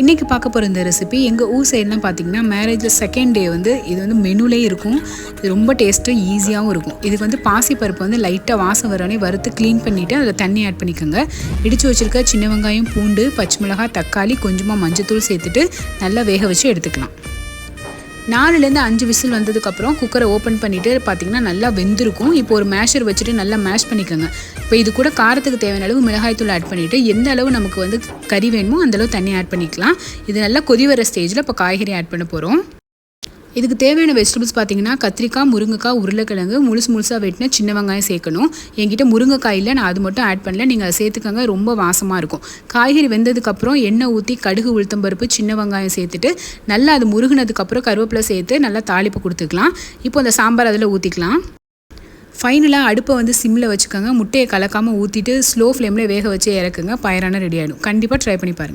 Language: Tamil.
இன்றைக்கி பார்க்க போகிற இந்த ரெசிபி எங்கள் ஊர் சைட்லாம் பார்த்தீங்கன்னா மேரேஜில் செகண்ட் டே வந்து இது வந்து மெனுலே இருக்கும். இது ரொம்ப டேஸ்ட்டும் ஈஸியாகவும் இருக்கும். இதுக்கு வந்து பாசிப்பருப்பு வந்து லைட்டாக வாசம் வரனே வறுத்து க்ளீன் பண்ணிவிட்டு அதில் தண்ணி ஆட் பண்ணிக்கோங்க. இடித்து வச்சுருக்க சின்ன வெங்காயம் பூண்டு பச்சை மிளகாய் தக்காளி கொஞ்சமாக மஞ்சத்தூள் சேர்த்துட்டு நல்லா வேக வச்சு எடுத்துக்கலாம். நாலுலேருந்து அஞ்சு விசில் வந்ததுக்கப்புறம் குக்கரை ஓப்பன் பண்ணிவிட்டு பார்த்தீங்கன்னா நல்லா வெந்திருக்கும். இப்போ ஒரு மேஷர் வச்சுட்டு நல்லா மேஷ் பண்ணிக்கோங்க. இப்போ இது கூட காரத்துக்கு தேவையான அளவு மிளகாய்த்தூள் ஆட் பண்ணிவிட்டு எந்த அளவு நமக்கு வந்து கறி வேணுமோ அந்தளவு தண்ணி ஆட் பண்ணிக்கலாம். இது நல்லா கொதி வர ஸ்டேஜில் இப்போ காய்கறி ஆட் பண்ண போகிறோம் இதுக்கு தேவையான வெஜிடபிள்ஸ் பார்த்தீங்கன்னா கத்திரிக்காய் முருங்கைக்காய் உருளைக்கிழங்கு முழுசு முழுசாக வெட்டின சின்ன வெங்காயம் சேர்க்கணும். என்கிட்ட முருங்கைக்காய் இல்லை நான் அது மட்டும் ஆட் பண்ணல. நீங்கள் அதை சேர்த்துக்கோங்க ரொம்ப வாசமாக இருக்கும். காய்கறி வெந்ததுக்கப்புறம் எண்ணெய் ஊற்றி கடுகு உளுத்தம் பருப்பு சின்ன வெங்காயம் சேர்த்துட்டு நல்லா அது முருகினதுக்கப்புறம் கருவேப்பிலை சேர்த்து நல்லா தாளிப்பு கொடுத்துக்கலாம். இப்போ அந்த சாம்பார் அதில் ஊற்றிக்கலாம் ஃபைனலாக அடுப்பை வந்து சிம்மில் வச்சுக்கோங்க. முட்டையை கலக்காமல் ஊற்றிட்டு ஸ்லோ ஃப்ளேமில் வேக வச்சு இறக்குங்க. பயரான ரெடி ஆகிடும் கண்டிப்பாக ட்ரை பண்ணி பாருங்கள்